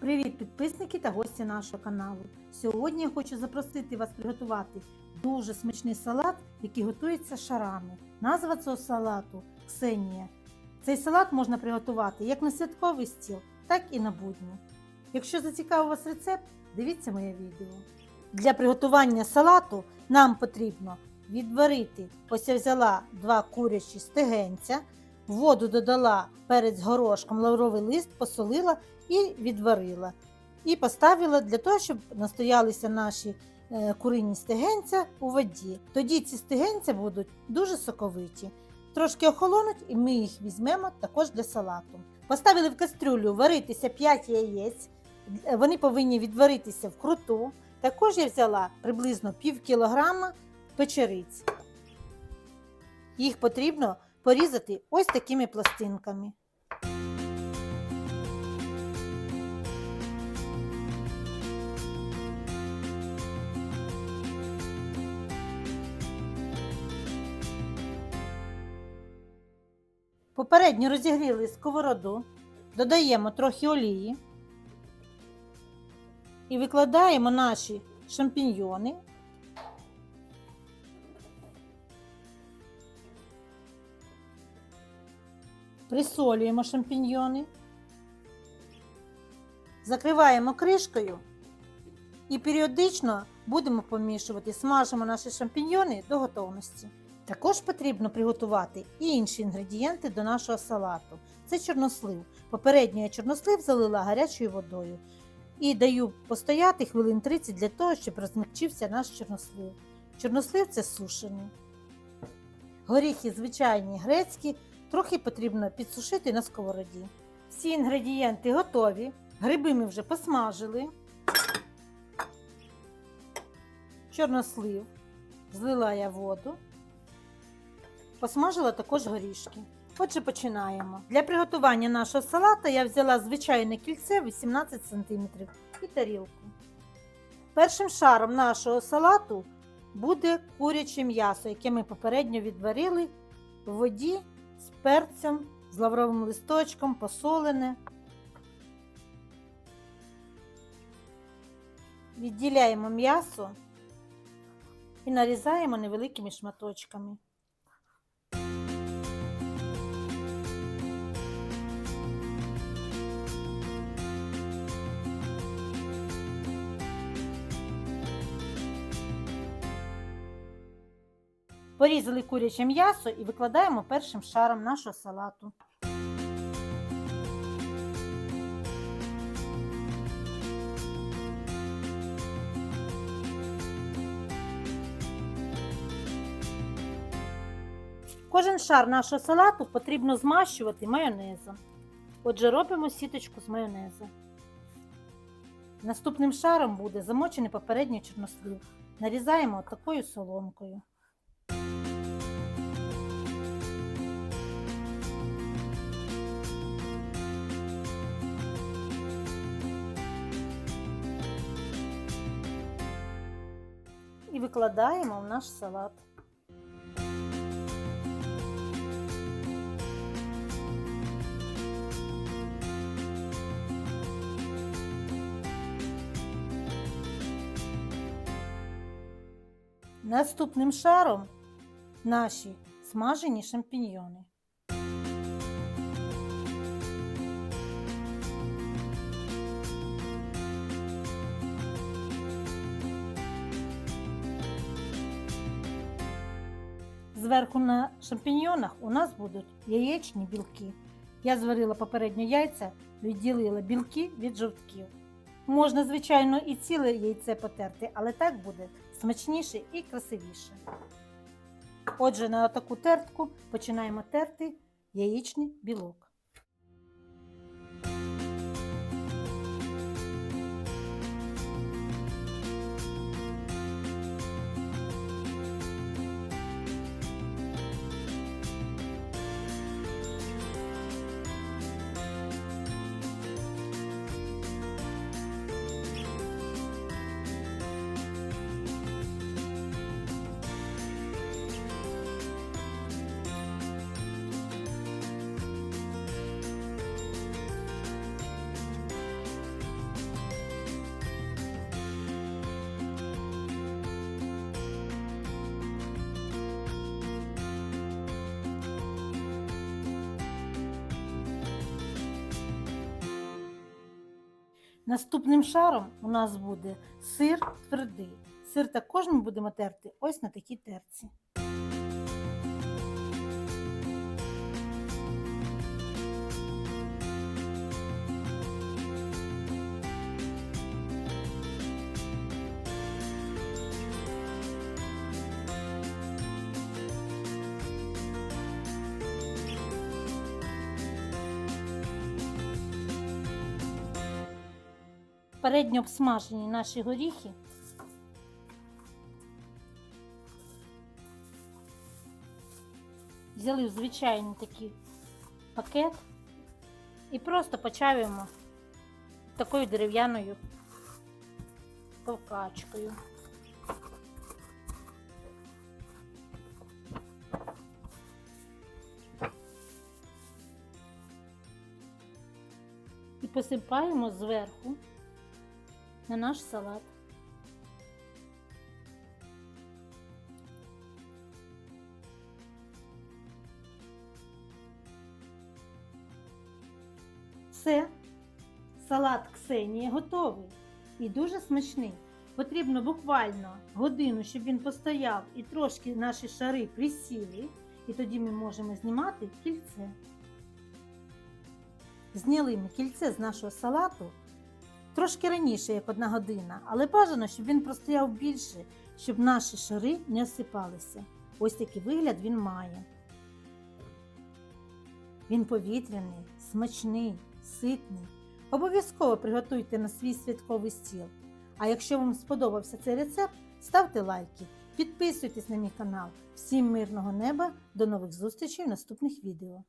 Привіт, підписники та гості нашого каналу. Сьогодні я хочу запросити вас приготувати дуже смачний салат, який готується шарами. Назва цього салату Ксенія. Цей салат можна приготувати як на святковий стіл, так і на будні. Якщо зацікавив вас рецепт, дивіться моє відео. Для приготування салату нам потрібно відварити, ось я взяла два курячі стегенця, воду додала перець горошком, лавровий лист, посолила і відварила. І поставила для того, щоб настоялися наші е, курині стегенця у воді. Тоді ці стегенця будуть дуже соковиті. Трошки охолонуть, і ми їх візьмемо також для салату. Поставили в кастрюлю варитися 5 яєць. Вони повинні відваритися вкруту. Також я взяла приблизно пів кілограма печериць. Їх потрібно порізати ось такими пластинками. Попередньо розігріли сковороду, додаємо трохи олії і викладаємо наші шампіньйони. Присолюємо шампіньйони, закриваємо кришкою і періодично будемо помішувати, смажимо наші шампіньйони до готовності. Також потрібно приготувати і інші інгредієнти до нашого салату. Це чорнослив. Попередньо я чорнослив залила гарячою водою і даю постояти хвилин 30 для того, щоб розмягчився наш чорнослив. Чорнослив це сушений. Горіхи звичайні грецькі, трохи потрібно підсушити на сковороді. Всі інгредієнти готові. Гриби ми вже посмажили. Чорнослив. Злила я воду. Посмажила також горішки. Отже, починаємо. Для приготування нашого салата я взяла звичайне кільце 18 см і тарілку. Першим шаром нашого салату буде куряче м'ясо, яке ми попередньо відварили в воді перцем, з лавровим листочком, посолене. Відділяємо м'ясо і нарізаємо невеликими шматочками. Порізали куряче м'ясо і викладаємо першим шаром нашого салату. Кожен шар нашого салату потрібно змащувати майонезом. Отже, робимо сіточку з майонезу. Наступним шаром буде замочений попередній чорнослив. Нарізаємо такою соломкою. І викладаємо в наш салат. Наступним шаром наші смажені шампіньйони. Зверху на шампіньйонах у нас будуть яєчні білки. Я зварила попередньо яйця, відділила білки від жовтків. Можна, звичайно, і ціле яйце потерти, але так буде смачніше і красивіше. Отже, на таку тертку починаємо терти яєчний білок. Наступним шаром у нас буде сир твердий. Сир також ми будемо терти ось на такій терці. Передньо обсмажені наші горіхи. Взяли в звичайний такий пакет і просто почавимо такою дерев'яною ковкачкою. І посипаємо зверху на наш салат. Все, салат Ксенії готовий і дуже смачний. Потрібно буквально годину, щоб він постояв і трошки наші шари присіли, і тоді ми можемо знімати кільце. Зняли ми кільце з нашого салату трошки раніше, як одна година, але бажано, щоб він простояв більше, щоб наші шари не осипалися. Ось такий вигляд він має. Він повітряний, смачний, ситний. Обов'язково приготуйте на свій святковий стіл. А якщо вам сподобався цей рецепт, ставте лайки, підписуйтесь на мій канал. Всім мирного неба, до нових зустрічей в наступних відео.